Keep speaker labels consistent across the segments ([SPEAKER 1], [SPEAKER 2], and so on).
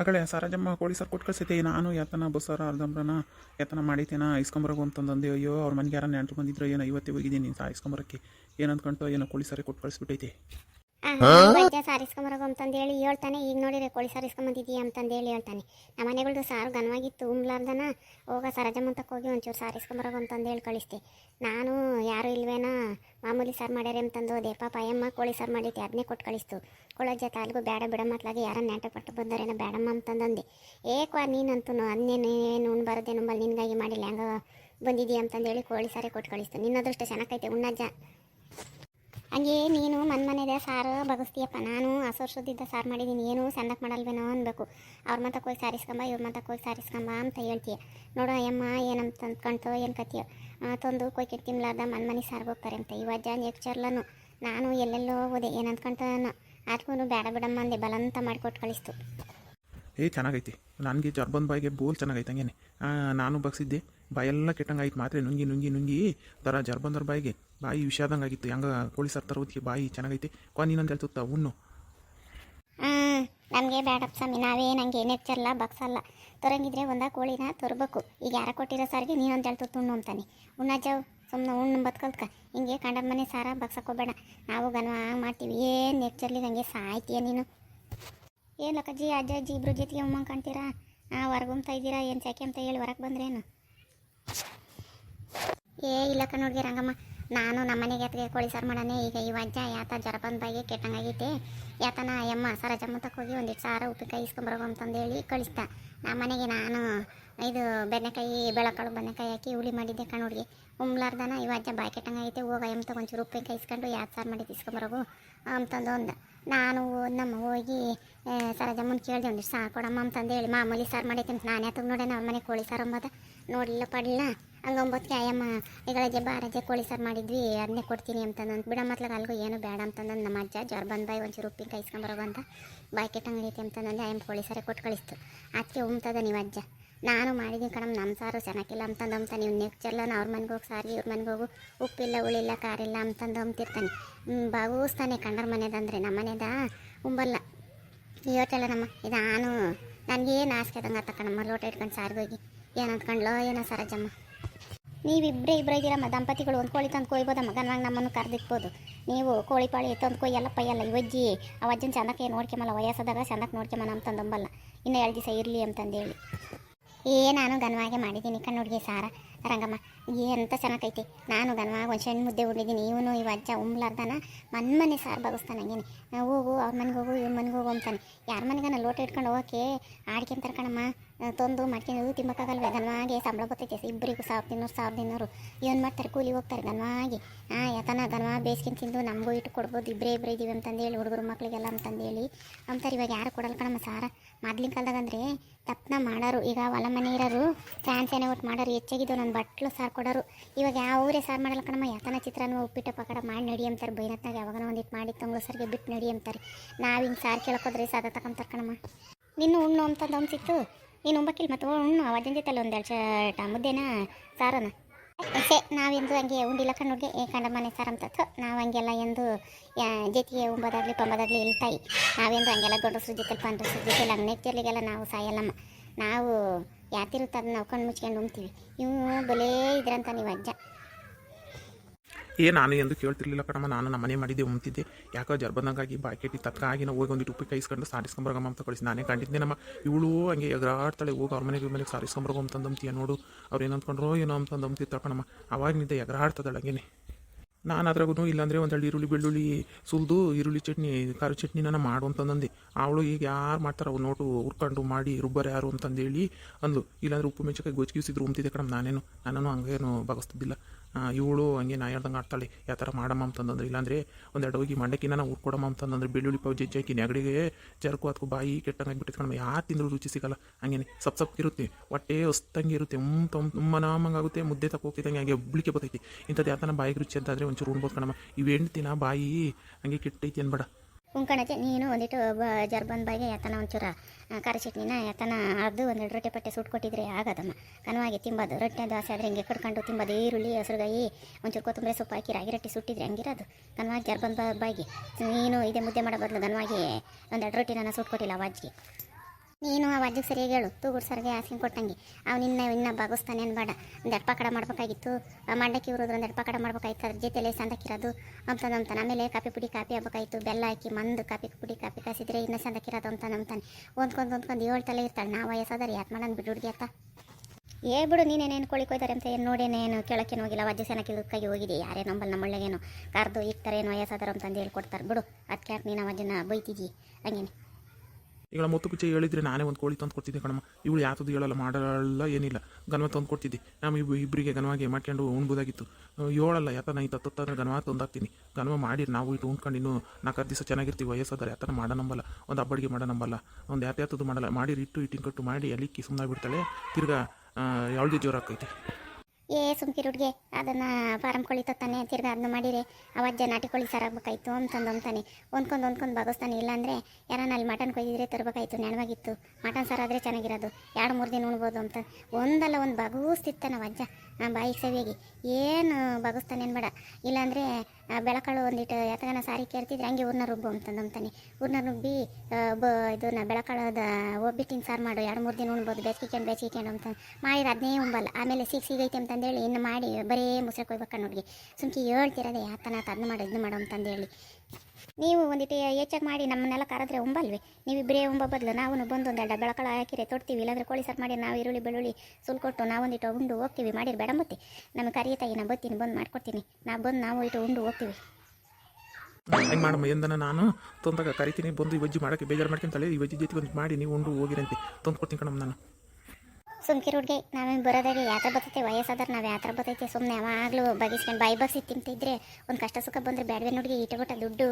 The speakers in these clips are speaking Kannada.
[SPEAKER 1] ಆಗಲೇ ಸಾರಾಜಮ್ಮ, ಕೋಳಿ ಸರ್ ಕೊಟ್ಟು ಕಳ್ಸೈತೆ ನಾನು ಯಾತನ, ಬಸ್ಸಾರ, ಅರ್ಧಂಬ್ರನ ಯಾತನ ಮಾಡಿತೇನ ಇಸ್ಕೊಂಬರೋಗು ಅಂತಂದಂದೆ ಅಯ್ಯೋ, ಅವ್ರ ಮನೆಗೆ ಯಾರ ನೆಂಟ್ರು ಬಂದಿದ್ರು ಏನೋ ಇವತ್ತೇ ಹೋಗಿದ್ದೀನಿ ಸಾ ಇಸ್ಕೊಂಬರಕ್ಕೆ ಕಂಟು ಏನೋ ಕೋಳಿ ಸರಿ ಕೊಟ್ಟು ಕಳಿಸ್ಬಿಟ್ಟೈತೆ
[SPEAKER 2] ಬಜ್ಜ ಸಾರಿಸ್ಕೊಂಬರೋಗು ಅಂತಂದೇಳಿ ಹೇಳ್ತಾನೆ ಈಗ ನೋಡಿದ್ರೆ ಕೋಳಿ ಸಾರಿಸ್ಕೊಂಬಂದಿದ್ದೀಯ ಅಂತಂದೇಳಿ ಹೇಳ್ತಾನೆ. ನಮ್ಮ ಮನೆಗಳ್ದು ಸಾರು ಘನವಾಗಿತ್ತು ಉಂಬ್ಲಾರ್ದನ ಹೋಗ ಸರಜಮ್ಮಂತಕ್ಕೆ ಹೋಗಿ ಒಂಚೂರು ಸಾರಿಸ್ಕೊಂಬರೋಗು ಅಂತಂದೇಳಿ ಕಳಿಸ್ತೆ ನಾನು ಯಾರು ಇಲ್ವೇನ ಮಾಮೂಲಿ ಸಾರು ಮಾಡ್ಯಾರೆ ಅಂತಂದು ದೇಪ ಪಾಪ ಅಯ್ಯಮ್ಮ ಕೋಳಿ ಸಾರು ಮಾಡೈತೆ ಅದನ್ನೇ ಕೊಟ್ಟು ಕಳಿಸ್ತು. ಕೊಳಜ್ಜ ತಾಲ್ಗೂ ಬೇಡ ಬಿಡ ಮತ್ಲಾಗಿ ಯಾರ ನೆಂಟ ಪಟ್ಟು ಬಂದರೇನ ಬೇಡಮ್ಮ ಅಂತಂದಂದೆ. ಏಕ್ವಾ ನೀನಂತೂ ಅನ್ನೇನೇನು ಉಣ್ಬಾರದೆ ನಂಬಲ್ಲಿ ನಿನಗಾಗಿ ಮಾಡಿಲ್ಲ ಹೆಂಗ ಬಂದಿದ್ದೀಯ ಅಂತಂದೇಳಿ ಕೋಳಿ ಸಾರೇ ಕೊಟ್ಟು ಕಳಿಸ್ತು. ನಿನ್ನ ಅದೃಷ್ಟ ಚೆನ್ನಾಗೈತೆ ಉಣ್ಣಜ್ಜ ಹಂಗೆ ನೀನು ಮನ್ ಮನೆದೆ ಸಾರು ಬಗಸ್ತೀಯಪ್ಪ. ನಾನು ಹಸರ್ಸದಿದ್ದ ಸಾರು ಮಾಡಿದ್ದೀನಿ ಏನು ಸಣ್ಣಕ್ಕೆ ಮಾಡಲ್ವೇನೋ ಅನ್ಬೇಕು. ಅವ್ರ ಮತ್ತೆ ಹೋಗಿ ಸಾರಿಸ್ಕೊಂಬ, ಇವ್ರ ಮತ್ತೆ ಹೋಗಿ ಸಾರಿಸ್ಕೊಂಬ ಅಂತ ಹೇಳ್ತೀಯ. ನೋಡು ಅಯ್ಯಮ್ಮ, ಏನಂತ ಅಂದ್ಕೊಂತೋ ಏನು ಕತ್ತೀಯೋ ತಂದು ಕೊಯ್ಕೆ ತಿಮ್ಲಾರ್ದ ಮನ್ ಮನೆ ಸಾರು ಹೋಗ್ತಾರೆ ಅಂತ ಇವಜ್ಜ ನೆಕ್ಚರ್ಲನು ನಾನು ಎಲ್ಲೆಲ್ಲೋ ಹೋದೆ. ಏನು ಅಂದ್ಕೊಂತಾನೋ ಬೇಡ ಬಿಡಮ್ಮ ಅಂದೆ. ಬಲಂತ ಮಾಡಿಕೊಟ್ಟು ಕಳಿಸ್ತು.
[SPEAKER 1] ಏ, ಚೆನ್ನಾಗೈತಿ. ನನಗೆ ಜರ್ಬನ್ ಬಾಯಿಗೆ ಬೋಲ್ ಚೆನ್ನಾಗೈತೆ ಹಂಗೇನೆ. ನಾನು ಬಗ್ಸಿದ್ದೆ. ಬಾಯೆಲ್ಲ ಕೆಟ್ಟಂಗಾಯ್ತು ಮಾತ್ರೆ ನುಂಗಿ ನುಂಗಿ ನುಂಗಿ ಜರ್ ಜರ್ಬಂದರ ಬಾಯಿಗೆ. ಬಾಯಿ ವಿಷಾದಂಗಾಗಿತ್ತು ಹೆಂಗ ಕೋಳಿ ಸರ್ತಾರ ಹೊತ್ತಿಗೆ ಬಾಯಿ ಚೆನ್ನಾಗೈತೆ. ಕೊ ನೀನಂತ ಹೇಳ್ತುತ್ತ ಉಣ್ಣು.
[SPEAKER 2] ಹಾಂ ನಮಗೆ ಬೇಡಪ್ಪ ಸ್ವಾಮಿ. ನಾವೇ ನಂಗೆ ಹೆಚ್ಚಲ್ಲ ಬಗ್ಸಲ್ಲ. ತೊರಂಗಿದ್ರೆ ಒಂದ ಕೋಳಿನ ತರಬೇಕು. ಈಗ ಯಾರ ಕೊಟ್ಟಿರೋ ಸಾರಿಗೆ ನೀನೊಂದು ಹೇಳ್ತು ಉಣ್ಣು ಅಂತಾನೆ. ಉಣ್ಣಜ್ಜವ್ ಸುಮ್ಮನೆ ಉಣ್ಣು ಬದ್ಕಲ್ಕ ಹಿಂಗೆ ಕಂಡ ಮನೆ ಸಾರ ಬಗ್ಸಕ್ಕೋಬೇಡ ನಾವು ಗನ್ವ ಮಾಡ್ತೀವಿ. ಏನು ನೆಚ್ಚರ್ಲಿ ನನಗೆ ಸಾಯ್ತೀಯ ನೀನು? ಏನು ಲಕ್ಕಜ್ಜಿ ಅಜ್ಜ ಅಜ್ಜಿ ಇಬ್ರು ಜೊತೆಗೆ ಉಮ್ಮಂಗೆ ಕಾಣ್ತೀರಾ? ಹಾಂ ಹೊರಗುಂಬ್ತಾ ಇದ್ದೀರಾ? ಏನು ಸಾಕೆ ಅಂತ ಹೇಳಿ ಹೊರಗೆ ಬಂದ್ರೇನು? ಏ ಇಲ್ಲ ಕಣ್ಣುಡ್ಗೆ ರಂಗಮ್ಮ. ನಾನು ನಮ್ಮ ಮನೆಗೆ ಅತ್ತಿಗೆ ಕೋಳಿ ಸಾರು ಮಾಡಾನೆ. ಈಗ ಈ ಅಜ್ಜ ಯಾತ ಜ್ವರ ಬಂದ ಬಾಯಿಗೆ ಕೆಟ್ಟಂಗಾಗೈತೆ. ಯಾತನ ಅಯ್ಯಮ್ಮ ಸರಜಮ್ಮತಕ್ಕೆ ಹೋಗಿ ಒಂದಿಟ್ಟು ಸಾರ ಉಪ್ಪಿನಕಾಯಿ ಇಸ್ಕೊಂಬರೋಗು ಅಂತಂದೇಳಿ ನಮ್ಮ ಮನೆಗೆ ನಾನು ಇದು ಬೆಣ್ಣೆಕಾಯಿ ಬೆಳಕಾಳು ಬೆಣ್ಣೆಕಾಯಿ ಹಾಕಿ ಹುಳಿ ಮಾಡಿದ್ದೆ ಕಣ್ಣುಡ್ಗೆ ಉಮ್ಲಾರ್ದನ ಈ ಅಜ್ಜ ಬಾಯಿ ಕೆಟ್ಟಂಗಾಗೈತೆ. ಹೋಗ ಅಯ್ಯಮ್ಮ ತಗೊಂಚೂರು ಉಪ್ಪಿನಕಾಯಿ ಇಸ್ಕೊಂಡು ಯಾತ ಸಾರು ಮಾಡಿದ್ದು ಇಸ್ಕೊಂಬರೋಗು ಅಂತಂದು ಅಂದ ನಾನು ನಮ್ಮ ಹೋಗಿ ಸರಜಮ್ಮನ್ ಕೇಳಿದೆ ಒಂದಿಷ್ಟು ಸಾರು ಕೊಡಮ್ಮ ಅಂತಂದೇಳಿ. ಮಾಮೂಲಿ ಸಾರು ಮಾಡೈತೆ ನಾನು ಯಾತಕ್ಕೆ ನೋಡೋಣ ನಮ್ಮ ಮನೆ ಕೋಳಿ ಸಾರು ಅಂಬೋದ. ನೋಡಲಿಲ್ಲ ಪಡಲಿಲ್ಲ ಒಂಬತ್ತು ಅಯ್ಯಮ್ಮ ಈಗಳಜ್ಜೆ ಬಾರಜ್ಜೆ ಕೋಳಿ ಸಾರು ಮಾಡಿದ್ವಿ ಅದನ್ನೇ ಕೊಡ್ತೀನಿ ಅಂತಂದು ಬಿಡ ಮತ್ಲಾಗ ಅಲ್ಗೂ ಏನು ಬೇಡ ಅಂತಂದು ನಮ್ಮ ಅಜ್ಜ. ಜ್ವರ ಬಂದು ಬಾಯಿ, ಒಂಚೂರು ಉಪ್ಪಿನ ಇಸ್ಕೊಂಬರೋಗು ಅಂತ. ಅಂಗಡಿ ಐತಿ ಅಂತಂದು ಅಯ್ಯಮ್ಮ ಕೋಳಿ ಸಾರೇ ಕೊಟ್ಟು ಕಳಿಸ್ತು. ಅದಕ್ಕೆ ಉಮ್ತದ ನೀವು ಅಜ್ಜ. ನಾನು ಮಾಡಿದ್ದೀನಿ ಕಣಮ್ ನಮ್ಮ ಸಾರು ಚೆನ್ನಾಗಿಲ್ಲ ಅಂತಂದು ಅಂತ ನೀವು ನೆಕ್ಚರ್ಲ ಅವ್ರ ಮನೆಗೆ ಹೋಗಿ ಸಾರಿ ಇವ್ರ ಮನೆಗೆ ಹೋಗು, ಉಪ್ಪಿಲ್ಲ, ಉಳಿಲ್ಲ ಕಾರಿಲ್ಲ ಅಂತಂದು ಅಂತಿರ್ತಾನೆ ಬಾಗೂಸ್ತಾನೆ ಕಂಡರ ಮನೆದಂದ್ರೆ ನಮ್ಮ ಮನೆದ? ಉಂಬಲ್ಲ. ಇವತ್ತೆಲ್ಲ ನಮ್ಮ, ಇದು ನಾನು, ನನಗೇನು ಆಸೆ ಅದಂಗೆ ಆತ ಕಣಮ್ಮ, ಲೋಟ ಇಟ್ಕೊಂಡು ಸಾರಿಗೆ ಹೋಗಿ. ಏನು ಅಂದ್ಕೊಂಡ್ಲೋ, ಏನೋ ಸರಜಮ್ಮ. ನೀವಿಬ್ಬರೇ ಇಬ್ಬರೇ ಇದ್ದೀರಮ್ಮ ದಂಪತಿಗಳು ಒಂದು ಕೋಳಿ ತಂದು ಕೊಯ್ಬೋದಮ್ಮ ಗನ್ವಾಗ ನಮ್ಮನ್ನು ಕರೆದಿಕ್ಬೋದು. ನೀವು ಕೋಳಿ ಪಾಳಿ ತಂದು ಕೊಯ್ಯಲ್ಲ ಪೈಯಲ್ಲ ಇವಜ್ಜಿ. ಅವಜ್ಜನ ಚಂದಕ್ಕೆ ವಯಸ್ಸಾದಾಗ ವಯಸ್ಸದಾಗ ಚಂದಕ್ಕೆ ಅಂತಂದು ಅಂತಂದಂಬಲ್ಲ ಇನ್ನೂ ಎರಡು ದಿವಸ ಇರಲಿ ಅಂತಂದೇಳಿ. ಏ, ನಾನು ಗನ್ವಾಗೆ ಮಾಡಿದ್ದೀನಿ ಕಣ್ಣುಡ್ಗೆ ಸಾರ. ರಂಗಮ್ಮ ಎಂತ ಚೆನ್ನಾಗೈತಿ ನಾನು ಗನ್ವಾಗ ಒಂದು ಸಣ್ಣ ಮುದ್ದೆ ಉಂಡಿದ್ದೀನಿ. ಇವನು, ಇವ ಅಜ್ಜ ಉಮ್ಲಾರ್ದಾನ. ಮನ್ ಮನೆ ಸಾರು ನಾವು ಹೋಗು, ಅವ್ರ ಮನೆಗೆ ಹೋಗು, ಇವ್ರ ಮನೆಗೆ ಹೋಗು ಅಂತಾನೆ. ಯಾರ ಮನೆಗನ ಲೋಟ ಇಟ್ಕೊಂಡು ಹೋಗೋಕೆ ಆಡ್ಕೊಂತಾರೆ ಕಣಮ್ಮ. ತಂದು ಮಾಡ್ಕೊಂಡು ತಿಮ್ಮಕ್ಕಾಗಲ್ವೇ ಧನವಾಗಿ ಸಂಬಳ ಬರ್ತೈತೆ ಇಬ್ಬರಿಗೂ ಸಾವಿರದ ಇನ್ನೂರು ಸಾವಿರದ ಇನ್ನೂರು. ಏನು ಮಾಡ್ತಾರೆ? ಕೂಲಿ ಹೋಗ್ತಾರೆ ಗನ್ವಾಗಿ ಹಾಂ ಯಾತನ ಗನ್ವಾ ಬೇಸ್ಕೊಂಡು ತಿಂದು ನಮಗೂ ಇಟ್ಟು ಕೊಡ್ಬೋದು ಇಬ್ಬರೇ ಇಬ್ಬರೇ ಇದ್ದೀವಿ ಅಂತಂದೇಳಿ ಹುಡುಗರು ಮಕ್ಕಳಿಗೆಲ್ಲ ಅಂತಂದೇಳಿ. ಅಂತಾರೆ ಇವಾಗ ಯಾರು ಕೊಡಲ್ಲ ಕಣಮ್ಮ ಸಾರ. ಮೊದ್ಲಿನ ಕಾಲದಾಗ ಅಂದರೆ ತಪ್ಪನ ಮಾಡೋರು, ಈಗ ಹೊಲ ಮನೆ ಇರೋರು, ಫ್ಯಾನ್ ಸೇನೆ ಒಟ್ಟು ಮಾಡೋರು, ಹೆಚ್ಚಾಗಿದ್ದು ನನ್ನ ಬಟ್ಲು ಸಾರು ಕೊಡೋರು. ಇವಾಗ ಯಾವ ಊರೇ ಸಾರು ಮಾಡಲ್ಲ ಕಣಮ್ಮ, ಯಾತನ ಚಿತ್ರನೂ ಉಪ್ಪಿಟ್ಟು ಪಕಡ ಮಾಡಿ ನಡಿ ಅಂತಾರೆ ಬೈನತ್ನಾಗ ಯಾವಾಗ ಒಂದಿಟ್ಟು ಮಾಡಿ ತಂಗ್ಳು ಸರ್ಗೆ ಬಿಟ್ಟು ನಡಿ ಅಂತಾರೆ ನಾವು ಹಿಂಗೆ ಸಾರು ಕೇಳಕೋದ್ರೆ ಸಾಧ ತಗೊಂತಾರೆ ಕಣಮ್ಮ. ನಿನ್ನ ಉಣ್ಣು ಅಂತಂದು ಅನ್ಸಿತ್ತು ನೀನು ಉಂಬಕ್ಕಿಲ್ಲ ಮತ್ತು ಉಣ್ಣು ಅವತ್ತಿನ ಒಂದು ಒಂದೆರಡು ಶರ್ಟ ಮುದ್ದೆನ, ಸಾರನ? ಸೇ, ನಾವೆಂದು ಹಂಗೆ ಉಂಡಿಲ್ಲ ಕಣ್ಣುಗೆ ಕಂಡ ಮನೆ ಸಾರ ಅಂತ ನಾವು ಹಂಗೆಲ್ಲ ಎಂದು ಜೊತೆಗೆ ಉಂಬದಾಗಲಿ ಪಂಬದಾಗಲಿ ಇಲ್ತಾಯಿ ನಾವೆಂದು ಹಂಗೆಲ್ಲ ಗಂಡಸ್ರ ಜೊತೆ ಪಂಡ್ರಸ್ರ ಹಂಗೆ ನೆತ್ತಿರ್ಲಿಗೆಲ್ಲ ನಾವು ಸಾಯಲ್ಲಮ್ಮ. ನಾವು ಯಾತಿರುತ್ತೆ ಅದನ್ನ ನಾವು ಕಣ್ಣು ಮುಚ್ಕೊಂಡು ಉಣ್ತೀವಿ. ಇವು ಬಲೇ ಇದ್ರಂತ ನೀವು ಅಜ್ಜ.
[SPEAKER 1] ಏ, ನಾನು ಎಂದು ಕೇಳ್ತಿರ್ಲಿಲ್ಲ ಕಣಮ್ಮ. ನಾನು ನಮ್ಮ ಮನೆ ಮಾಡಿದ್ದೆ ಉಮ್ತಿದ್ದೆ. ಯಾಕೋ ಜರ್ಬಂದಂಗಾಗಿ ಬಾಕೆಟ್ ತತ್ಕ ತತ್ಕಾಗಿ ನಾವು ಹೋಗಿ ಒಂದಿಟ್ಟು ಉಪ್ಪಿನಕಾಯಿ ಕೈಸ್ಕೊಂಡು ಸಾರಿಸ್ಕೊಂಬರ್ಗಮ್ಮ ಅಂತ ಕಳಿಸಿ. ನಾನೇ ಕಂಡಿದ್ದೆ ನಮ್ಮ ಇವಳು ಹಂಗೆ ಎಗರಾಡ್ತಾಳೆ. ಹೋಗಿ, ಅವ್ರ ಮನೆಗೆ ಮನೆಗೆ ಸಾರಿಸ್ಕೊಂಬರಗೋ ಅಂತಂದು ನೋಡು. ಅವ್ರು ಏನು ಏನೋ ಅಂತಂದು ಅಂತಿರ್ತಾಳೆ ಕಣಮ್ಮ. ಅವಾಗಿನಿಂದ ಎಗರಾಡ್ತದಳ ಹಂಗೇನೆ. ನಾನು ಅದ್ರಾಗೂ ಇಲ್ಲಾಂದರೆ ಒಂದೆರಡು ಈರುಳ್ಳಿ, ಬೆಳ್ಳುಳ್ಳಿ ಸುಲಿದು, ಈರುಳ್ಳಿ ಚಟ್ನಿ ಖಾರ ಚಟ್ನಿನ ಮಾಡು ಅಂತಂದಂದು ಅವಳು ಈಗ ಯಾರು ಮಾಡ್ತಾರೆ ಅವ್ರು ನೋಟು ಹುರ್ಕೊಂಡು ಮಾಡಿ ರುಬ್ಬರು ಯಾರು ಅಂತಂದೇಳಿ ಅಂದ್ಲು. ಇಲ್ಲಾಂದ್ರೆ ಉಪ್ಪು ಮೆಣಸಿನ್ಕಾಯಿ ಗೊಜ್ಜಿಸಿದ್ರು ಉಮ್ತಿದ್ದೆ ಕಣಮ್ಮ ನಾನೇನು. ನಾನೇನು ಹಂಗೇನು ಬಗಸ್ತಿದ್ದಿಲ್ಲ. ಇವಳು ಹಂಗೆ ನಾ ಹೇಳ್ದಂಗೆ ಆಡ್ತಾಳೆ. ಯಾವ ಥರ ಮಾಡಮ್ಮ ಅಂತಂದ್ರೆ ಇಲ್ಲಾಂದರೆ ಒಂದೆರಡು ಹೋಗಿ ಮಂಡಕ್ಕಿನ ನಾವು ಊರ್ಕೊಡಮ್ಮ ಅಂತಂದ್ರೆ ಬೆಳ್ಳುಳ್ಳಿ ಪಾವು ಜಜ್ಜಿ ಹಾಕಿ ನೆಗಡಿಗೆ ಜರ್ಕು ಅದಕ್ಕೂ ಬಾಯಿ ಕೆಟ್ಟಂಗೆ ಬಿಟ್ಟಿತ್ತು ಕಣಮ್ಮ. ಯಾರು ತಿಂದರೂ ರುಚಿ ಸಿಗಲ್ಲ. ಹಂಗೇನೆ ಸಪ್ ಇರುತ್ತೆ, ಹೊಟ್ಟೆ ಹೊಸ್ತಂಗೆ ಇರುತ್ತೆ ತುಂಬ ನಾಮಂಗಾಗುತ್ತೆ ಮುದ್ದೆ ತಕ್ಕ ಹೋಗ್ತಿದ್ದಂಗೆ ಹಂಗೆ ಒಬ್ಳಿಕೆ ಬರ್ತೈತಿ. ಇಂಥದ್ದು ಯಾತನ ಬಾಯಿಗೆ ರುಚಿ ಅಂತಾದರೆ ಒಂಚೂರು ಉಣ್ಬೋದು ಕಣಮ್ಮ. ಇವು ಹೆಣ್ತಿನ ಬಾಯಿ ಹಂಗೆ ಕೆಟ್ಟೈತಿ ಅನ್ಬೇಡ.
[SPEAKER 2] ಉಂಕಣಕ್ಕೆ ನೀನು ಒಂದಿಟ್ಟು ಬ ಜರ್ಬನ್ ಬಾಯಿಗೆ ಯಾತನ ಒಂಚೂರ ಖಾರ ಚಟ್ನಿನ ಯಾತನ ಅರ್ದು ಒಂದೆರಡು ರೊಟ್ಟಿ ಪಟ್ಟೆ ಸುಟ್ಟು ಕೊಟ್ಟಿದ್ರೆ ಆಗದಮ್ಮ. ಕನವಾಗಿ ತಿಂಬೋದು ರೊಟ್ಟೆ ದೋಸೆ ಆದರೆ ಹಿಂಗೆ ಕಡ್ಕೊಂಡು ತಿಂಬೋದು, ಈರುಳ್ಳಿ, ಹಸಿರುಗಾಯಿ, ಒಂಚೂರು ಕೊತ್ತಂಬರಿ ಸೊಪ್ಪು ಹಾಕಿ ರಾಗಿ ರೊಟ್ಟಿ ಸುಟ್ಟಿದ್ರೆ ಹಂಗಿರೋದು? ಕನವಾಗಿ ಜರ್ಬನ್ ಬಾಯಿಗೆ. ನೀನು ಇದೇ ಮುದ್ದೆ ಮಾಡೋ ಬದಲು ಕನವಾಗಿ ಒಂದೆರಡು ರೊಟ್ಟಿ ನಾನು ಸುಟ್ಟು ಕೊಟ್ಟಿಲ್ಲ ಅವಾಜ್ಗೆ ನೀನು ಆ ಅಜ್ಜಿಗೆ ಸರಿಯಾಗಿ ಹೇಳು. ತೂಗುರು ಸರ್ಗೆ ಹಾಸಿಗೆ ಕೊಟ್ಟಂಗೆ. ಅವ್ನು ಇನ್ನ ಇನ್ನ ಬಾಗಿಸ್ತಾನೆ ಅನ್ಬೇಡ. ಒಂದು ಎಡ್ಪ ಕಡೆ ಮಾಡ್ಬೇಕಾಗಿತ್ತು. ಮಂಡಕ್ಕಿ ಉರಿದ್ರೆ ಒಂದು ಎಡ್ಪ ಕಡೆ ಮಾಡ್ಬೇಕಾಗಿತ್ತು. ಅದ್ರ ಜೊತೆಲೆ ಸಂದಕ್ಕಿರೋದು ಅಂತಂದು ಅಂತಾನೆ ಆಮೇಲೆ ಕಾಫಿ ಪುಡಿ ಕಾಫಿ ಆಗ್ಬೇಕಾಯ್ತು ಬೆಲ್ಲ ಹಾಕಿ ಮಂದು ಕಾಫಿ ಪುಡಿ ಕಾಫಿ ಕಾಸಿದ್ರೆ ಇನ್ನೂ ಸಂದಕ್ಕಿರೋದು ಅಂತ ಅಂತಾನೆ ಒಂದ್ಕೊಂದು ಒಂದ್ಕೊಂಡು ಏಳು ತಲೆ ಇರ್ತಾಳೆ. ನಾವು ವಯಸ್ಸಾದ್ರೆ ಯಾಕೆ ಮಾಡೋಣ ಬಿಡು ಹುಡುಗಿ ಅತ್ತ. ಏ ಬಿಡು, ನೀನೇನೇನು ಕೋಳಿ ಕೊಯ್ತಾರೆ ಅಂತ ಏನು ನೋಡೇನೇನು ಕೇಳೋಕ್ಕೇನು ಹೋಗಿಲ್ಲ. ವಜ್ಜೆ ಸೆನಕ್ಕೆ ಹೋಗಿದೆ ಯಾರೇ ನಂಬಲ್ ನಮ್ಮಳ್ಳೆಗೇನು. ಕರ್ದು ಇಕ್ತಾರೆ, ಏನು ವಯಸ್ಸಾದಾರ ಅಂತಂದು ಹೇಳ್ಕೊಡ್ತಾರೆ. ಬಿಡು ಅದಕ್ಕೆ ಯಾಕೆ ನೀನು ವಜ್ಜನ ಬೈತಿದ್ದಿ ಹಂಗೇನೆ.
[SPEAKER 1] ಈಗ ಮುತ್ತು ಪಿಚ್ಚೆ ಹೇಳಿದ್ರೆ ನಾನೇ ಒಂದು ಕೋಳಿ ತಂದು ಕೊಡ್ತಿದ್ದೆ ಕಣಮ್ಮ. ಇವಳು ಯಾತದ್ದು ಹೇಳಲ್ಲ, ಮಾಡಲ್ಲ, ಏನಿಲ್ಲ. ಗನ್ವ ತಂದು ಕೊಡ್ತಿದ್ದೆ ನಮ್ಮ ಇಬ್ಬ ಇಬ್ಬರಿಗೆ ಘನವಾಗಿ ಮಾಡ್ಕೊಂಡು ಉಣ್ಬೋದಾಗಿತ್ತು. ಹೇಳಲ್ಲ ಏಳಲ್ಲ ಯಾತ ನಾ ತತ್ತತ್ತಾರ ಗನ್ವ ತಂದಾಕ್ತೀನಿ. ಗನ್ವ ಮಾಡಿ ನಾವು ಇಟ್ಟು ಉಣ್ಕೊಂಡು ಇನ್ನೂ ನಾಲ್ಕು ದಿವಸ ಚೆನ್ನಾಗಿರ್ತೀವಿ ವಯಸ್ಸಾದ್ರೆ ಯಾತನ ಮಾಡ ನಂಬಲ್ಲ. ಒಂದು ಅಬ್ಬಡಿಗೆ ಮಾಡ ಒಂದು ಯಾತ ಯಾತದ್ದು ಮಾಡಲ್ಲ. ಮಾಡಿ ಇಟ್ಟು, ಇಟ್ಟಿನ ಕಟ್ಟು ಮಾಡಿ ಅಲ್ಲಿಕ್ಕಿ ಸುಮ್ಮನೆ ಬಿಡ್ತಾಳೆ. ತಿರ್ಗಾ ಯಾವ್ದು ಜೋರಾಕೈತಿ
[SPEAKER 2] ಏ, ಸುಮ್ಕಿರು ಹುಡುಗಿ, ಅದನ್ನು ಫಾರಂ ಕೋಳಿ ತತ್ತಾನೆ ತಿರ್ಗಾ ಅದನ್ನ ಮಾಡಿರಿ, ಅವಜ್ಜ ನಾಟಿ ಕೋಳಿ ಸಾರಾಗಬೇಕಾಯ್ತು ಅಂತಂದು ಅಂತಾನೆ ಒಂದ್ಕೊಂಡು ಒಂದ್ಕೊಂಡು ಬಗಸ್ತಾನೆ ಇಲ್ಲಾಂದರೆ ಯಾರನ್ನ ಅಲ್ಲಿ ಮಟನ್ ಕೊಯ್ದಿದ್ರೆ ತರಬೇಕಾಯ್ತು, ನೆನವಾಗಿತ್ತು. ಮಟನ್ ಸಾರಾದ್ರೆ ಚೆನ್ನಾಗಿರೋದು, ಎರಡು ಮೂರು ದಿನ ಉಣ್ಬೋದು ಅಂತ. ಒಂದಲ್ಲ ಒಂದು ಬಗೂಸ್ತಿತ್ತ ನಾವು ಅಜ್ಜ ಬಾಯಿಗೆ ಸವಿಯಾಗಿ ಏನು ಬಗಸ್ತಾನೆ ಬೇಡ. ಇಲ್ಲಾಂದರೆ ಬೆಳಕಾಳು ಒಂದಿಟ್ಟು ಯಾತಗನ ಸಾರಿ ಕೇರ್ತಿದ್ರೆ ಹಂಗೆ ಊರ್ನ ರುಬ್ಬು ಅಂತಂದು ಅಂತಾನೆ ಊರ್ನ ರುಬ್ಬಿ ಬ, ಇದನ್ನ ಬೆಳಕಾಳದ ಒಬ್ಬಿಟ್ಟಿನ ಸಾರು ಮಾಡು. ಎರಡು ಮೂರು ದಿನ ಉಣ್ಬೋದು ಬೇಸಿಗೆಕೊಂಡು ಬೇಸಿಗೆಕೊಂಡು ಅಂತ. ಮಾಡಿದ್ರೆ ಅದನ್ನೇ ಉಂಬಲ್ಲ. ಆಮೇಲೆ ಸಿಗ್, ಸಿಗೈತೆ ಅಂತಂದೇಳಿ ಇನ್ನು ಮಾಡಿ ಬರೀ ಮುಸ್ರೆ ಕೊಯ್ಬೇಕು ನೋಡ್ಗೆ ಸುಮ್ಕಿ ಹೇಳ್ತಿರೋದೆ ಯಾತನ ಅದನ್ನ ಮಾಡು ಇದನ್ನ ಮಾಡು ಅಂತಂದೇಳಿ ನೀವು ಒಂದಿಟ್ಟು ಹೆಚ್ಚಾಗಿ ಮಾಡಿ ನಮ್ಮನ್ನೆಲ್ಲ ಕರೆದ್ರೆ ಉಂಬಲ್ವಿ ನೀವಿಬ್ಬರೇ ಉಂಬ ಬದಲು ನಾವು ಬಂದು ಒಂದೆರಡು ಬೆಳಕಳ ಹಾಕಿರೆ ತೊಡ್ತೀವಿ, ಇಲ್ಲಾಂದ್ರೆ ಕೋಳಿ ಸಾರು ಮಾಡಿ ನಾವು ಈರುಳ್ಳಿ, ಬೆಳ್ಳುಳ್ಳಿ ಸುಲ್ಕೊಟ್ಟು ನಾವು ಒಂದಿಟ್ಟು ಉಂಡು ಹೋಗ್ತೀವಿ, ಮಾಡಿರಿ ಬೇಡ ಮತ್ತೆ. ನಮಗೆ ಕರಿಯ ತಾಯಿ ನಾ ಬರ್ತೀನಿ ಬಂದು ಮಾಡ್ಕೊಡ್ತೀನಿ. ನಾ ಬಂದು ನಾವು ಇಟ್ಟು ಉಂಡು ಹೋಗ್ತೀವಿ.
[SPEAKER 1] ಹೆಂಗೆ ಮಾಡಮ್ಮ, ಎಂದನ ನಾನು? ತೊಂದಾಗ ಕರಿತೀನಿ, ಬಂದು ಈ ವಜ್ಜಿ ಮಾಡೋಕ್ಕೆ ಬೇಜಾರು ಮಾಡ್ಕೊಂತಾಳೆ ಈ ವಜ್ಜಿ ಜೊತೆ ಒಂದು ಮಾಡಿ ನೀವು ಉಂಡು ಹೋಗಿರಂತೆ. ತಂದು ಕೊಡ್ತೀನಿ ಕಣಮ್ಮ ನಾನು.
[SPEAKER 2] ಸುಮ್ಕಿರು ರೋಡ್ಗೆ ನಾವೇನು ಬರೋದಾಗೆ ಯಾತ್ರ ಬರ್ತೈತೆ ವಯಸ್ಸಾದ್ರೆ ನಾವು ಯಾತ್ರ ಬರ್ತೈತೆ ಸುಮ್ಮನೆ ಯಾವಾಗಲೂ ಬಗಿಸ್ಕೊಂಡು ಬಾಯಿ ಬಗ್ಸಿ ತಿಂತಿದ್ರೆ ಒಂದು ಕಷ್ಟ ಸುಖ ಬಂದರೆ ಬ್ಯಾಡ್ವೆ ನೋಡಿಗೆ ಇಟ್ಟುಬಿಟ್ಟ ದುಡ್ಡು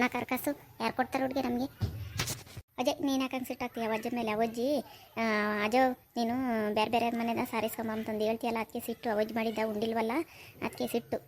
[SPEAKER 2] ನಾ ಕರ್ಕಾಸು ಯಾರು ಕೊಡ್ತಾರೆ ಹುಡುಗಿ ನಮಗೆ? ಅಜಯ್ ನೀನು ಯಾಕಂಗೆ ಸಿಟ್ಟಾಗ್ತೀಯ ಅವಜ್ಜ ಮೇಲೆ ಅವಜ್ಜಿ ಆ, ಅಜೋ ನೀನು ಬೇರೆ ಬೇರೆ ಮನೆದ ಸಾರಿಸ್ಕೊಂಬ ಅಂತಂದು ಹೇಳ್ತೀಯಲ್ಲ ಅದಕ್ಕೆ ಸಿಟ್ಟು ಅವಜ್ ಮಾಡಿದ್ದ ಉಂಡಿಲ್ವಲ್ಲ ಅದಕ್ಕೆ ಸಿಟ್ಟು.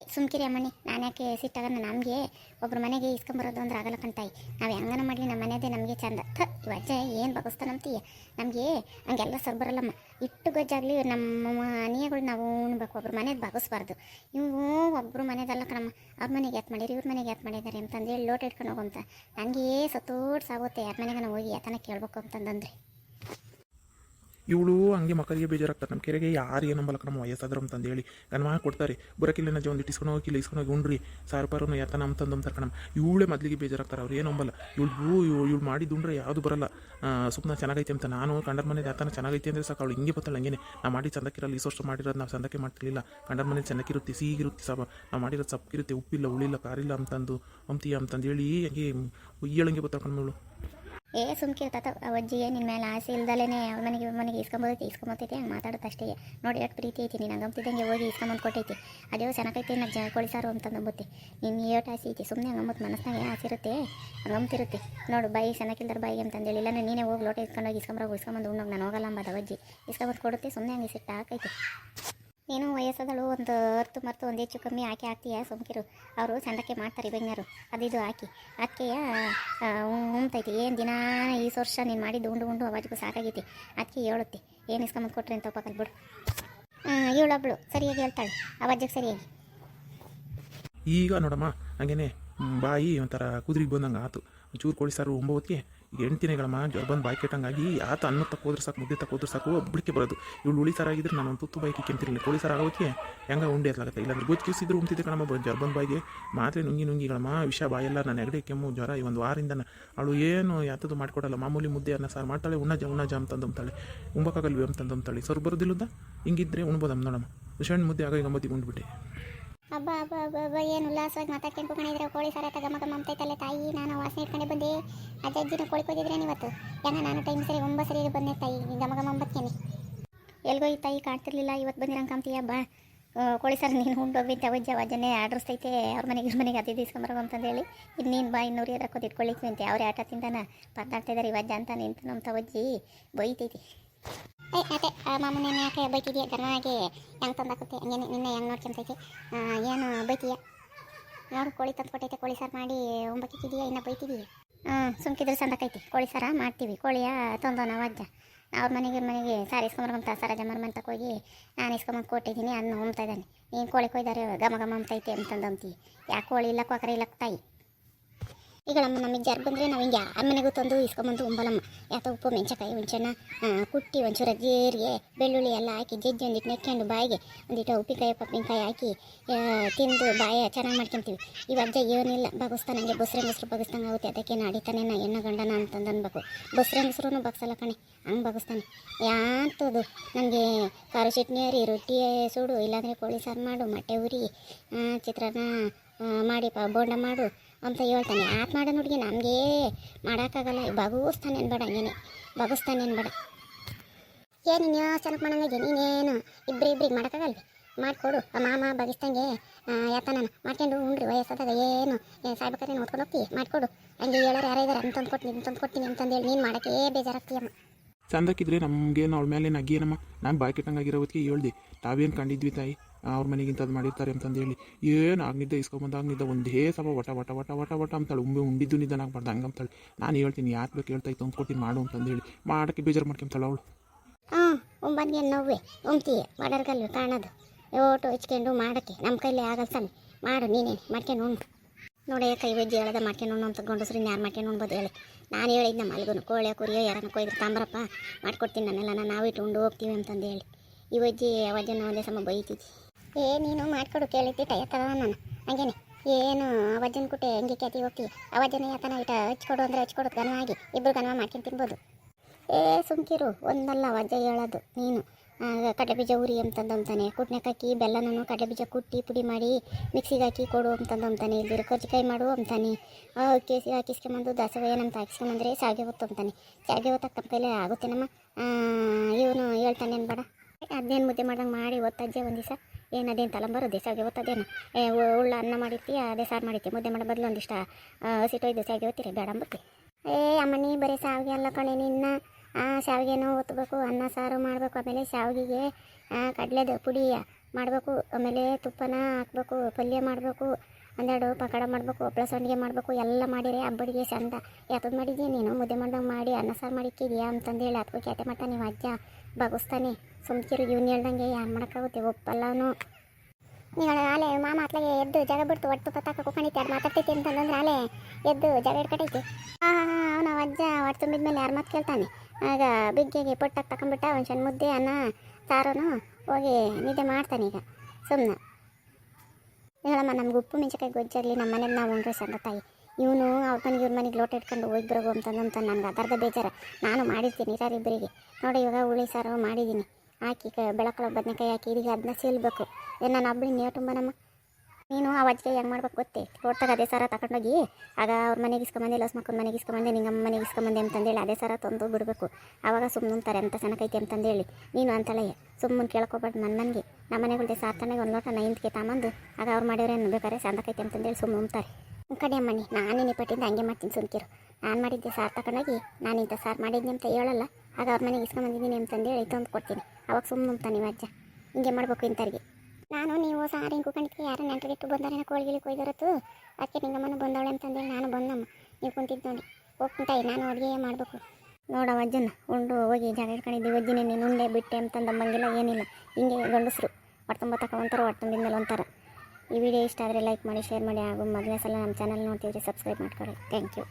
[SPEAKER 2] ಸುಮ್ಕಿರಿ ಅಮ್ಮಣ್ಣಿ. ನಾನು ಯಾಕೆ ಸಿಟ್ಟಾಗ ನಮಗೆ? ಒಬ್ರ ಮನೆಗೆ ಇಸ್ಕೊಂಬರೋದು ಅಂದ್ರೆ ಆಗಲ್ಲ ಕಂತಾಯಿ ನಾವು ಹೆಂಗನ ಮಾಡಲಿ ನಮ್ಮ ಮನೆಯದೇ ನಮಗೆ ಚಂದ. ಥ ಇವಜ್ಜ ಏನು ಬಗಸ್ತಾನಂತೀಯ ನಮಗೆ ಹಂಗೆಲ್ಲ ಸರ್ ಬರಲ್ಲಮ್ಮ ಇಟ್ಟು ಗಜ್ಜಾಗಲಿ ನಮ್ಮ ಮನೆಗಳು ನಾವು ಉಣ್ಬೇಕು. ಒಬ್ರ ಮನೆಯದು ಬಗಸ್ಬಾರ್ದು. ಇವು ಒಬ್ರು ಮನೆಯದಲ್ಲ ಕಣಮ್ಮ. ಅವ್ರ ಮನೆಗೆ ಯಾತ್ ಮಾಡಿರಿ? ಇವ್ರ ಮನೆಗೆ ಯಾತ್ ಮಾಡಿದ್ದಾರೆ ಅಂತಂದೇಳಿ ಲೋಟ ಇಟ್ಕೊಂಡು ಹೋಗಂತ ನನಗೆ ಸತೋಡ್ ಸಾಗುತ್ತೆ ಯಾರ ಮನೆಗೆ ನಾವು ಹೋಗಿ ಯಾತನ ಕೇಳ್ಬೇಕು ಅಂತಂದಂದ್ರೆ.
[SPEAKER 1] ಇವಳು ಹಂಗೆ ಮಕ್ಕಳಿಗೆ ಬೇಜಾರಾಗ್ತಾರೆ. ನಮ್ಮ ಕೆರೆಗೆ ಯಾರು ಏನು ನಂಬಲ್ಲ ನಮ್ಮ ವಯಸ್ಸಾದ್ರು ಅಂತಂದು ಹೇಳಿ ಗನ್ಮ ಕೊಡ್ತಾರೆ. ಬರೋಕಿಲ್ಲ ನಜ್ಜ ಒಂದು ಇಟ್ಟಿಸ್ಕೊಂಡು ಹೋಗಿ ಇಸ್ಕೊಂಡು ಹೋಗಿ ಉಣ್ರಿ ಸಾರ್ಪಾರು ಯಾತ ನಮ್ಮ ತಂದು ಅಂತಾರೆ ಕಣಮ್ಮ. ಇವಳೇ ಮೊದಲಿಗೆ ಬೇಜಾರಾಗ್ತಾರೆ, ಅವ್ರು ಏನು ಅಂಬಲ್ಲ. ಇವಳು ಇವಳು ಮಾಡಿದ್ದು ಉಂಡ್ರೆ ಯಾವುದು ಬರಲ್ಲ. ಸುಮ್ಮನೆ ಚೆನ್ನಾಗೈತೆ ಅಂತ ನಾನು ಕಂಡರ ಮನೆ ಯಾತನ ಚೆನ್ನಾಗೈತೆ ಅಂದರೆ ಸಾಕು, ಅವಳು ಹಿಂಗೆ ಬತ್ತಲ್ಲ ಹಂಗೇನೆ. ನಾ ಮಾಡಿ ಚಂದಕ್ಕಿರಲ್ಲ, ಈ ವರ್ಷ ಮಾಡಿರೋದು ನಾವು ಚಂದಕ್ಕೆ ಮಾಡ್ತಿರ್ಲಿಲ್ಲ. ಕಂಡರ ಮನೆ ಚೆನ್ನಾಗಿರುತ್ತೆ ಸಿಹಿಗಿರುತ್ತೆ ಸಬ. ನಾವು ಮಾಡಿರೋದು ಸಪ್ಪಿರುತ್ತೆ ಉಪ್ಪಿಲ್ಲ ಉಳಿಲ್ಲ ಕಾರಿಲ್ಲ ಅಂತಂದು ಅಂತೀಯ ಅಂತಂದು ಹೇಳಿ ಹಂಗೆ ಉಯ್ಯಳಂಗೆ ಬತ್ತಾಳೆ ಕಣ್ಮಗಳು
[SPEAKER 2] ಏ, ಸುಮ್ಕೆ ತಾತ. ಅಜ್ಜಿಗೆ ನಿನ್ನ ಮೇಲೆ ಆಸೆ ಇಲ್ದಲೇ ಅವ್ರ ಮನೆಗೆ ಇವ್ರ ಮನೆಗೆ ಇಸ್ಕೊಂಬೋದೈತಿ ಇಸ್ಕೊಂಬತ್ತೈತಿ ಹಂಗೆ ಮಾತಾಡುತ್ತೆ ಅಷ್ಟೇ. ನೋಡಿ, ಎಷ್ಟು ಪ್ರೀತಿ ಐತಿ. ನೀನು ಹಂಗಂತಿದ್ದಂಗೆ ಹೋಗಿ ಇಸ್ಕೊಂಬಂದು ಕೊಟ್ಟೈತಿ. ಅದೇ ಚೆನ್ನಾಗೈತಿ ನಾನು ಜ ಕೊಳಿಸಾರು ಅಂತ ನಂಬುತ್ತೆ ನಿನ್ನ ಏಟ್ ಆಸೆ ಐತಿ. ಸುಮ್ಮನೆ ಹಂಗಂಬತ್ತು ಮನಸ್ನಾಗ ಆಸೆ ಇರುತ್ತೆ? ಹಂಗಂತಿರುತ್ತೆ ನೋಡು, ಬಾಯಿ ಚೆನ್ನಾಗಿಲ್ದಾರ ಬಾಯಿ ಅಂತಂದೇಳಿ ಇಲ್ಲಾಂದ್ರೆ ನೀನೇ ಹೋಗಿ ಲೋಟ ಇಸ್ಕೊಂಡೋಗಿ ಇಸ್ಕೊಂಬರೋಗಿ ಇಸ್ಕೊಂಬಂದು ಉಣ್ಣೋಗಿ ನಾನು ಹೋಗಲ್ಲ ಅಂಬದ ಅಜ್ಜಿ. ಇಸ್ಕೊಂಬಂದು ಕೊಡುತ್ತೆ. ಸುಮ್ಮನೆ ಹಂಗೆ ಸಿಟ್ಟು ಹಾಕೈತಿ. ನೀನು ವಯಸ್ಸಾದಳು, ಒಂದು ಅರ್ತು ಮರ್ತು ಒಂದು ಹೆಚ್ಚು ಕಮ್ಮಿ ಹಾಕಿ ಹಾಕ್ತೀಯ ಸುಮ್ಕಿರು? ಅವರು ಸಂಡಕ್ಕೆ ಮಾಡ್ತಾರೆ ಬೆಂಗ್ನಾರು ಅದಿದು ಹಾಕಿ ಅದಕ್ಕೆಯ ಉಣ್ತೈತಿ ಏನು ದಿನ ಈ ವರ್ಷ ನೀನು ಮಾಡಿದ್ದು ಉಂಡು ಉಂಡು ಅವಾಜಿಗೂ ಸಾಕಾಗೈತಿ. ಅದಕ್ಕೆ ಹೇಳುತ್ತೆ. ಏನು ಇಸ್ಕೊಂಬಂದು ಕೊಟ್ರಿ ಅಂತ ಒಪ್ಪಕಲ್ ಬಿಡು. ಇವಳೊಬ್ಳು ಸರಿಯಾಗಿ ಹೇಳ್ತಾಳೆ. ಅವಾಜಿಗೆ ಸರಿಯಾಗಿ.
[SPEAKER 1] ಈಗ ನೋಡಮ್ಮ, ಹಂಗೇನೆ ಬಾಯಿ ಒಂಥರ ಕುದುರೆಗೆ ಬಂದಂಗೆ ಆತು. ಚೂರು ಕೋಳಿ ಸಾರು ಈಗ ಹೆಣ್ತಿನೆಗಳಮ್ಮ ಜ್ವರ ಬಂದು ಬಾಯಿ ಕೆಟ್ಟಂಗಾಗಿ ಆತ ಅನ್ನ ತಕ್ಕೋದ್ರೆ ಸಾಕು, ಮುದ್ದೆ ತಕ್ಕೋದ್ರೆ ಸಾಕು ಒಬ್ಬಳಿಕೆ ಬರೋದು. ಇವಳು ಉಳಿ ಸರ ಆಗಿದ್ರೆ ನಾನು ತುತ್ತು ಬಾಯಿ ಕೆಂತಿರಲಿಲ್ಲ ಕೋಳಿ ಸರ ಆಗೋಕ್ಕೆ ಹೆಂಗೆ ಉಂಡೆ ಅತ್ಲಾಗತ್ತೆ ಇಲ್ಲಾಂದ್ರೆ ಗೊತ್ತು ಕಿಸಿದ್ರು ಉಂಟಿದ್ದೆ ಕಣಮ್ಮ ಜ್ವರ ಬಂದು ಬಾಯಿಗೆ. ಮಾತ್ರೆ ನುಂಗಿ ನುಂಗಿಗಳಮ್ಮ ವಿಷ ಬಾಯೆಲ್ಲ ನಾನು ನೆಗಡಿ, ಕೆಮ್ಮು, ಜ್ವರ ಈ ಒಂದು ವಾರಿಂದ ಅವಳು ಏನು ಯಾತದ್ದು ಮಾಡಿಕೊಡಲ್ಲ. ಮಾಮೂಲಿ ಮುದ್ದೆ, ಅನ್ನ, ಸಾರು ಮಾಡ್ತಾಳೆ. ಉಣ್ಣ ಜ ಉಣ್ಣ ಜಾಮ್ ತಂದಂತಾಳೆ ಉಂಬಕಾಗಲ್ವಿ ಅಂತಂದಂತಾಳೆ ಸರ್ ಬರೋದಿಲ್ಲದ ಹಿಂಗಿದ್ರೆ ಉಣ್ಬೋದಮ್ಮ ನೋಡಮ್ಮ. ಹುಷಾಣ್ ಮುದ್ದೆ ಆಗ ಈಗ ಉಂಡ್ಬಿಟ್ಟೆ.
[SPEAKER 2] ಅಬ್ಬ, ಅಬ್ಬಾ, ಅಬ್ಬ ಏನು ಉಲ್ಲಾಸವಾಗಿ ಮಾತಾಡ್ಕೊಂಡು ಕಣಿದ್ರೆ ಕೋಳಿ ಸಾರ ಗಮ ಗಮ ಅಂತೈತಲ್ಲ ತಾಯಿ, ನಾನು ವಾಸನೆ ಇಟ್ಕೊಂಡೆ ಬಂದೆ. ಅಜ್ಜ ಅಜ್ಜಿನ ಕೋಳಿ ಕೊಯ್ದಿದ್ರೆ ಇವತ್ತು ಹೆಂಗ ನಾನು ಟೈಮ್ ಸರಿ ಒಂಬತ್ತು ಸರಿ ಬಂದೆ ತಾಯಿ ಗಮ ಗಮ ಅಂಬತ್ತೇನೆ ಎಲ್ಗೋ ಈ ತಾಯಿ ಕಾಣ್ತಿರ್ಲಿಲ್ಲ ಇವತ್ತು ಬಂದಿರಂಗೆ ಕಾಂತೀಯ ಬಾ. ಕೋಳಿ ಸಾರು ನೀನು ಉಂಡೋಗ್ಬಿಟ್ಟು ಅವಜ್ಜ ವಜ್ಜನೇ ಆಡ್ರಸ್ತೈತೆ. ಅವ್ರ ಮನೆಗೆ, ಇವ್ರ ಮನೆಗೆ ಅತಿಥಿ ಇಸ್ಕೊಂಬರೋ ಅಂತಂದೇಳಿ ನೀನು ಬಾ ಇನ್ನೂರು ಇರಕ್ಕೆ ಇಟ್ಕೊಳ್ಳಿಕ್ಕೆ ಅಂತೆ. ಅವ್ರ ಆಟ ತಿಂತಾನ ಪರದಾಡ್ತಾ ಇದ್ದಾರೆ ಇವಜ್ಜ ಅಂತ ನಿಂತು ನಮ್ಮ ತವಜ್ಜಿ. ಬೈತೈತಿ. ಏ ಅದೇ ಮಾಮೂಲಿ ಯಾಕೆ ಬೈತಿದ್ಯಾ? ಗರ್ವನಾಗಿ ಹೆಂಗೆ ತಂದಾಕತ್ತೆ? ಹಂಗೇನೆ ನಿನ್ನೆ ಹೆಂಗೆ ನೋಡ್ಕೊಂತೈತಿ? ಆ, ಏನು ಬೈತೀಯ? ನೋಡು ಕೋಳಿ ತಂದು ಕೊಟ್ಟೈತೆ ಕೋಳಿ ಸಾರು ಮಾಡಿ ಒಂಬಕ್ಕಿದೆಯಾ ಇನ್ನು ಬೈತಿದೀಯ ಹ್ಞೂ ಸುಮ್ಕಿದ್ರೆ ಸಂದಕ್ಕೈತಿ ಕೋಳಿ ಸಾರ ಮಾಡ್ತೀವಿ. ಕೋಳಿಯ ತಂದು ನಾವು ಅಜ್ಜ ಅವ್ರ ಮನೆಗೆ ಮನೆಗೆ ಸಾರು ಇಸ್ಕೊಂಬರ್ಗಂತ ಸರಜ ಮರ್ಮಂತಕ್ಕೆ ಹೋಗಿ ನಾನು ಇಸ್ಕೊಂಬಂದು ಕೊಟ್ಟಿದ್ದೀನಿ ಅದನ್ನ ಉಣ್ತಾ ಇದ್ದಾನೆ. ನೀನು ಕೋಳಿ ಕೊಯ್ದಾರೆ ಘಮ ಘಮ ಅಂತೈತೆ ಅಂತಂದಂತಿ ಯಾಕೆ ಕೋಳಿ ಇಲ್ಲ ಕೊಕರೆ ಇಲ್ಲ ತಾಯಿ? ಈಗಳಮ್ಮ ನಮಗೆ ಜರ್ ಬಂದರೆ ನಾವು ಹಿಂಗೆ ಯಾರ ಮನೆಗೂ ತಂದು ಇಸ್ಕೊಂಬಂದು ಉಂಬಲಮ್ಮ ಯಾತ ಉಪ್ಪು ಮೆಣಸಕಾಯಿ ಆ, ಕುಟ್ಟಿ ಒಂಚೂರು ಜೀರಿಗೆ ಬೆಳ್ಳುಳ್ಳಿ ಎಲ್ಲ ಹಾಕಿ ಜಜ್ಜಿ ಒಂದಿಟ್ಟು ನೆಕ್ಕೊಂಡು ಬಾಯಿಗೆ ಒಂದಿಟ್ಟು ಉಪ್ಪಿನಕಾಯಿ ಪಪ್ಪಿನಕಾಯಿ ಹಾಕಿ ತಿಂದು ಬಾಯ ಚೆನ್ನಾಗಿ ಮಾಡ್ಕೊಂತೀವಿ. ಈ ಅಜ್ಜ ಏನಿಲ್ಲ ಬಗಸ್ತಾನೆ ಹಂಗೆ ಬಸ್ರೆ ಮೊಸರು ಬಗಸ್ದಂಗೆ ಆಗುತ್ತೆ. ಅದಕ್ಕೆ ನಡೀತಾನೆ ನಾ ಹೆಣ್ಣು ಗಂಡನ ಅಂತಂದು ಅನ್ಬೇಕು ಬಸ್ರೆ ಮೊಸರು ಬಗ್ಸಲ್ಲ ಕಣೆ ಹಂಗೆ ಬಗಸ್ತಾನೆ. ಯಾಂತದು ನನಗೆ ಖಾರ ಚಟ್ನಿ ಅರಿ ರೊಟ್ಟಿ ಸುಡು ಇಲ್ಲಾಂದರೆ ಕೋಳಿ ಸಾರು ಮಾಡು ಮೊಟ್ಟೆ ಉರಿ ಚಿತ್ರಾನ್ನ ಮಾಡಿ ಪ ಬೋಂಡ ಮಾಡು. ಅಂತ ಹೇಳ್ತಾನೆ. ಯಾಕೆ ಮಾಡೋ ಹುಡುಗಿ ನಮಗೆ ಮಾಡೋಕ್ಕಾಗಲ್ಲ. ಬಗುಸ್ತಾನೇನು ಬೇಡ ಹಂಗೇನೆ. ಬಗಸ್ತಾನೆ ಬೇಡ ಏನು ನೀವು ಚೆನ್ನಾಗಿ ಮಾಡೋಂಗೆ ನೀನೇನು ಇಬ್ಬರು ಇಬ್ಬರಿಗೆ ಮಾಡೋಕ್ಕಾಗಲ್ಲ ಮಾಡಿಕೊಡು. ಮಾಮ ಬಗಿಸ್ತಂಗೆ ಯಾತ ನಾನು ಮಾಡ್ಕೊಂಡು ಉಂಡ್ರಿ ವಯಸ್ಸಾದಾಗ. ಏನು ಸಾಯ್ಬೇಕಾದ್ರೆ ನೋಡ್ಕೊಂಡು ಹೋಗ್ತಿ? ಮಾಡಿಕೊಡು. ಹಂಗೆ ಹೇಳೋರು ಯಾರೋ ಇದಾರೆ. ಅಂತ ಕೊಡ್ತೀನಿ ತಂದು ಕೊಡ್ತೀನಿ ಅಂತಂದೇಳಿ ನೀನು ಮಾಡೋಕ್ಕೆ ಬೇಜಾರಾಗ್ತೀಯಮ್ಮ
[SPEAKER 1] ಚಂದಕ್ಕಿದ್ರೆ ನಮಗೇನು ಅವಳ ಮೇಲೆ ನಗ್ಗೇನಮ್ಮ ನಾನು ಬಾಯ್ಕಿಟ್ಟಂಗೆ ಆಗಿರೋದಕ್ಕೆ ಹೇಳ್ದೆ. ತಾವೇನು ಕಂಡಿದ್ವಿ ತಾಯಿ? ಅವ್ರ ಮನೆಗಿಂತ ಅದು ಮಾಡಿರ್ತಾರೆ ಅಂತಂದೇಳಿ ಏನು ಆಗ್ನಿದ್ದೆ ಇಸ್ಕೊಂಬಂದು ಆಗ್ನಿದ್ದ? ಒಂದೇ ಸಮ ವಟ ವಟ ವಟ ವಟ ವಟ ಅಂತಾಳೆ. ಉಂಬೆ ಉಂಡಿದ್ದು ನಿಧಾನಾಗ್ಬಾರ್ದು ಹಂಗೆ ಅಂತಾಳೆ. ನಾನು ಹೇಳ್ತೀನಿ, ಯಾಕೆ ಬೇಕು ಹೇಳ್ತಾ ಇತ್ತು ಅಂದ್ಕೊಟ್ಟಿನಿ ಮಾಡು ಅಂತಂದೇಳಿ ಮಾಡೋಕ್ಕೆ ಬೇಜಾರು ಮಾಡ್ಕೊಂತಾಳೆ ಅವಳು.
[SPEAKER 2] ಹಾಂ ಒಂಬನ್ಗೆ ನೋವೆ ಉಮ್ತೀಯ ಮಾಡರ್ಗಲ್ವಿ ಕಾಣೋದು ಓಟು ಹಚ್ಕೊಂಡು ಮಾಡೋಕ್ಕೆ. ನಮ್ಮ ಕೈಲಿ ಆಗಲ್ಲ ಮಾಡು, ನೀನೇ, ಮಾಡ್ಕೊಂಡು ಉಂಡು ನೋಡಿ ಕೈ ವೈದ್ಯ ಹೇಳದ ಮಾಡ್ಕೊಂಡು ಉಣ್ಣು ಅಂತ ಗೊಂಡಸ್ರಿ ಯಾರು ಮಾಡ್ಕೊಂಡು ಉಣ್ಬೋದು ಹೇಳಿ. ನಾನು ನಮ್ಮ ಅಗನು ಕೋಳಿಯ, ಕುರಿಯೋ, ಯಾರನ್ನ ಕೊಯ್ದ್ರೆ ತಾಂಬರಪ್ಪ, ಮಾಡ್ಕೊಡ್ತೀನಿ ನಾನೆಲ್ಲ ನಾವು ಇಟ್ಟು ಉಂಡು ಹೋಗ್ತೀವಿ ಅಂತಂದು ಹೇಳಿ. ಈ ವಜ್ಜಿ ಯಾವಾಗ ಒಂದೇ ಸಮ ಬೈತಿದ್ದಿ. ಏ, ನೀನು ಮಾಡ್ಕೊಡು ಕೇಳಿದ್ದಿ ಟಯತ್ತದ ನಾನು ಹಂಗೇನೆ. ಏನು, ಅವಜ್ಜನ ಕುಟ್ಟೆ ಹೆಂಗೆ ಕ್ಯಾತಿ ಹೋಗ್ತಿ? ಅವಜ್ಜನ ಯಾತನ ಇಟ ಹಚ್ಕೊಡು ಅಂದರೆ ಹಚ್ಕೊಡು ಗನವಾಗಿ ಇಬ್ಬರು ಗನವ ಮಾಡ್ಕೊಂಡು ತಿನ್ಬೋದು. ಏ, ಸುಮ್ಕಿರು. ಒಂದಲ್ಲ ವಜ್ಜ ಹೇಳೋದು ನೀನು. ಕಡಲೆಬೀಜ ಉರಿ ಅಂತಂದು ಅಂತಾನೆ ಕುಟ್ನೆಕ್ ಹಾಕಿ ಬೆಲ್ಲನೂ ಕಡಲೆಬೀಜ ಕುಟ್ಟಿ ಪುಡಿ ಮಾಡಿ ಮಿಕ್ಸಿಗೆ ಹಾಕಿ ಕೊಡು ಅಂತಂದು ಅಂತಾನೆ ಕಜ್ಜಿಕಾಯಿ ಮಾಡು ಅಂತಾನೆ. ಕೇಸಿ ಹಾಕಿಸ್ಕೊಂಬಂದು ದಾಸವ ಏನಂತ ಹಾಕಿಸ್ಕೊಂಬಂದ್ರೆ ಶಾವಿಗೆ ಹೊತ್ತು ಅಂತಾನೆ. ಶಾವಿಗೆ ಹೊತ್ತಕ್ಕೆ ತಮ್ಮ ಕೈಲೇ ಆಗುತ್ತೇನಮ್ಮ ಇವನು ಹೇಳ್ತಾನೆ ಅನ್ಬೇಡ ಅದನ್ನೇನು ಮುದ್ದೆ ಮಾಡ್ದಂಗೆ ಮಾಡಿ ಒತ್ತಜ್ಜೆ ಒಂದು ದಿವಸ ಏನು ತಲಂಬರು ದೇಸಾಗಿ ಒತ್ತದೇನು ಏ ಉಳ್ಳ ಅನ್ನ ಮಾಡಿರ್ತೀಯ ಅದೇ ಸಾರು ಮಾಡಿರ್ತೀವಿ ಮುದ್ದೆ ಮಾಡೋ ಬದಲು ಒಂದಿಷ್ಟ ಹಸಿಟ್ಟೊಯ್ದು ಶಾವಿಗೆ ಒತ್ತೀರಿ ಬೇಡ ಅಂಬತ್ತಿ ಏ ಅಮ್ಮನಿ ಬರೀ ಶಾವಿಗೆ ಅಲ್ಲ ಕಣೆ ನಿನ್ನ. ಶಾವಿಗೆನೂ ಒತ್ತಬೇಕು ಅನ್ನ, ಸಾರು ಮಾಡಬೇಕು, ಆಮೇಲೆ ಶಾವಿಗೆಗೆ ಕಡಲೆದು ಪುಡಿ ಮಾಡಬೇಕು, ಆಮೇಲೆ ತುಪ್ಪನ ಹಾಕ್ಬೇಕು, ಪಲ್ಯ ಮಾಡಬೇಕು, ಒಂದೆರಡು ಪಕೋಡ ಮಾಡಬೇಕು ಒಬ್ಬಳ ಸಂಡಿಗೆ ಮಾಡಬೇಕು, ಎಲ್ಲ ಮಾಡಿರಿ ಹಬ್ಬಡಿಗೆ ಚಂದ. ಯಾತದ್ ಮಾಡಿದ್ದೀನಿ ನೀನು? ಮುದ್ದೆ ಮಾಡ್ದಂಗೆ ಮಾಡಿ, ಅನ್ನ, ಸಾರು ಮಾಡಿಕ್ಕಿದ್ಯಾ ಅಂತಂದೇಳಿ ಅದಕ್ಕೂ ಕ್ಯಾತೆ ಮಾಡ್ತಾನೆ ನೀವು ಅಜ್ಜ. ಬಗಸ್ತಾನೆ. ಸುಮ್ಕಿರು ಇವ್ನು ಹೇಳ್ದಂಗೆ ಯಾರು ಮಾಡೋಕ್ಕಾಗುತ್ತೆ? ಒಪ್ಪಲ್ಲನು. ನೀವು ಆಲೆ ಮಾಮ ಎದ್ದು ಜಾಗ ಬಿಡ್ತು, ಒಟ್ಟು ಪತ್ತಾಕ ಕುಕೊಂಡಿತ್ತು ಯಾರು ಮಾತಾಡ್ತೈತಿ ಅಂತಂದ್ರೆ ಆಲೆ ಎದ್ದು ಜಾಗ ಹಿಡ್ಕಟೈತಿ ಹಾಂ ಹಾಂ ಅವನ ಅಜ್ಜ ಒಟ್ಟು ತುಂಬಿದ ಮೇಲೆ ಯಾರು ಮಾತು ಕೇಳ್ತಾನೆ? ಆಗ ಬಿಗ್ಗೆಗೆ ಪೊಟ್ಟಾಗ ತಗೊಂಬಿಟ್ಟ ಒಂದು ಸಣ್ಣ ಮುದ್ದೆ, ಅನ್ನ, ಸಾರನು ಹೋಗಿ ನಿದ್ದೆ ಮಾಡ್ತಾನೆ ಈಗ. ಸುಮ್ಮನೆ ಹೇಳಮ್ಮ, ನಮ್ಗೆ ಉಪ್ಪು, ಮೆಣಸಿನ್ಕಾಯಿ ಗೊಜ್ಜಾಗಲಿ ನಮ್ಮ ಮನೇಲಿ ನಾವು ಉಂಡ್ರೆ ಸಂದ ತಾಯಿ. ಇವನು ಅವ್ರ ಮನೆಗೆ ಇವ್ರ ಮನೆಗೆ ಲೋಟ ಇಟ್ಕೊಂಡು ಹೋಗಿ ಬರೋಗು ಅಂತಂದಂತ ನನಗೆ ಅದರ್ಧ ಬೇಜಾರ. ನಾನು ಮಾಡಿರ್ತೀನಿ ಇಬ್ಬರಿಗೆ. ನೋಡಿ ಇವಾಗ ಹುಳಿ ಸಾರು ಮಾಡಿದ್ದೀನಿ. ಹಾಕಿ ಕ ಬೆಳಕೊಳಗೆ ಬದನೆಕಾಯಿ ಹಾಕಿ ಇದೀಗ ಅದನ್ನ ಸೀಲ್ಬೇಕು ಏನು ನಾನು ಒಬ್ಬಳು ನೀವು ತುಂಬ ನಮ್ಮ ನೀನು ಆ ಅಜ್ಜಿಗೆ ಹೆಂಗೆ ಮಾಡ್ಬೇಕು ಗೊತ್ತೇ? ಹೊರ್ತಾಗ ಅದೇ ಸಾರ ತಗೊಂಡೋಗಿ ಆಗ ಅವ್ರ ಮನೆಗೆ ಇಸ್ಕೊಂಬಂದೆ ಲಸ್ ಮಕ್ಕಳ ಮನೆಗೆ ಇಸ್ಕೊಂಬಂದೆ ನಿಂಗಮ್ಮ ಮನೆಗೆ ಇಸ್ಕೊಂಬಂದೆ ಅಂತಂದೇಳಿ ಅದೇ ಸಾರ ತಂದು ಬಿಡಬೇಕು. ಆವಾಗ ಸುಮ್ಮನೆ ಅಂತ ಸಣ್ಣಕೈತಿ ಅಂತಂದೇಳಿ ನೀನು ಅಂತಲೇ ಸುಮ್ಮನೆ ಕೇಳ್ಕೊಬಾರ್ದು ನನ್ನ ಮನೆಗೆ. ನಮ್ಮ ಮನೆಗಳ್ದೆ ಸಾರ್ ತಣ್ಣಗೆ ಒಂದು ಲೋಟ ನೈನ್ತ್ಗೆ ತಗೊಂಬಂದು ಆಗ ಅವ್ರು ಮಾಡಿದ್ರೆ ಬೇಕಾದ್ರೆ ಸಣ್ಣಕೈತಿ ಅಂತಂದೇಳಿ ಸುಮ್ಮನೆ ಉಂತಾರೆ ಕಡೆ ಮಣ್ಣಿ ನಾನು ನಿಪಟ್ಟಿಂದ ಹಂಗೆ ಮಾಡ್ತೀನಿ ಸುಮ್ಕಿರು. ನಾನು ಮಾಡಿದ್ದೆ ಸಾರ್ ತಗೊಂಡೋಗಿ ನಾನು ಇಂಥ ಸಾರು ಮಾಡಿದ್ನಿ ಅಂತ ಹೇಳಲ್ಲ, ಆಗ ಅವ್ರ ಮನೆಗೆ ಇಸ್ಕೊಂಬಂದಿದ್ದೀನಿ ಅಂತಂದೇಳಿ ತಂದು ಕೊಡ್ತೀನಿ. ಅವಾಗ ಸುಮ್ಮನೆ ನೀವು ಅಜ್ಜ. ಹಿಂಗೆ ಮಾಡ್ಬೇಕು ಇಂಥವ್ರಿಗೆ. ನಾನು ನೀವು ಸಾರು ಹಿಂಗೆ ಕುತ್ಕೊಂಡಿದ್ದೆ, ಯಾರು ನೆಂಟರಿಟ್ಟು ಬಂದಾರೇನೋ ಕೋಳಿಗಿಳಿ ಕೊಯ್ದಿರತ್ತು. ಅದಕ್ಕೆ ನಿಂಗಮ್ಮನ ಬಂದವಳೆ ಅಂತಂದೇಳಿ ನಾನು ಬಂದಮ್ಮ. ನೀವು ಕುಂತಿದ್ದು ನೋಡಿ ಹೋಗ್ತಾಯಿ ನಾನು ಅಡುಗೆ ಮಾಡಬೇಕು. ನೋಡವ ಅಜ್ಜನ, ಉಂಡು ಹೋಗಿ ಜಾಗ ಇಟ್ಕೊಂಡಿದ್ದೀವಿ ಒಜ್ಜಿನೇ ನೀನು ಉಂಡೆ, ಬಿಟ್ಟೆ ಅಂತಂದಂಬಂಗಿಲ್ಲ ಏನಿಲ್ಲ. ಹಿಂಗೆ ಗಂಡಸರು. ಹೊಟ್ಟೊಂಬತ್ತಕ ಒಂಥರ, ಹೊಟ್ಟೆ ಮೇಲೆ ಒಂಥರ. ಈ ವಿಡಿಯೋ ಇಷ್ಟ ಆದರೆ ಲೈಕ್ ಮಾಡಿ, ಶೇರ್ ಮಾಡಿ ಹಾಗೂ ಮೊದಲನೇ ಸಲ ನಮ್ಮ ಚಾನಲ್ ನೋಡ್ತಿದ್ರೆ ಸಬ್ಸ್ಕ್ರೈಬ್ ಮಾಡ್ಕೊಳ್ಳಿ. Thank you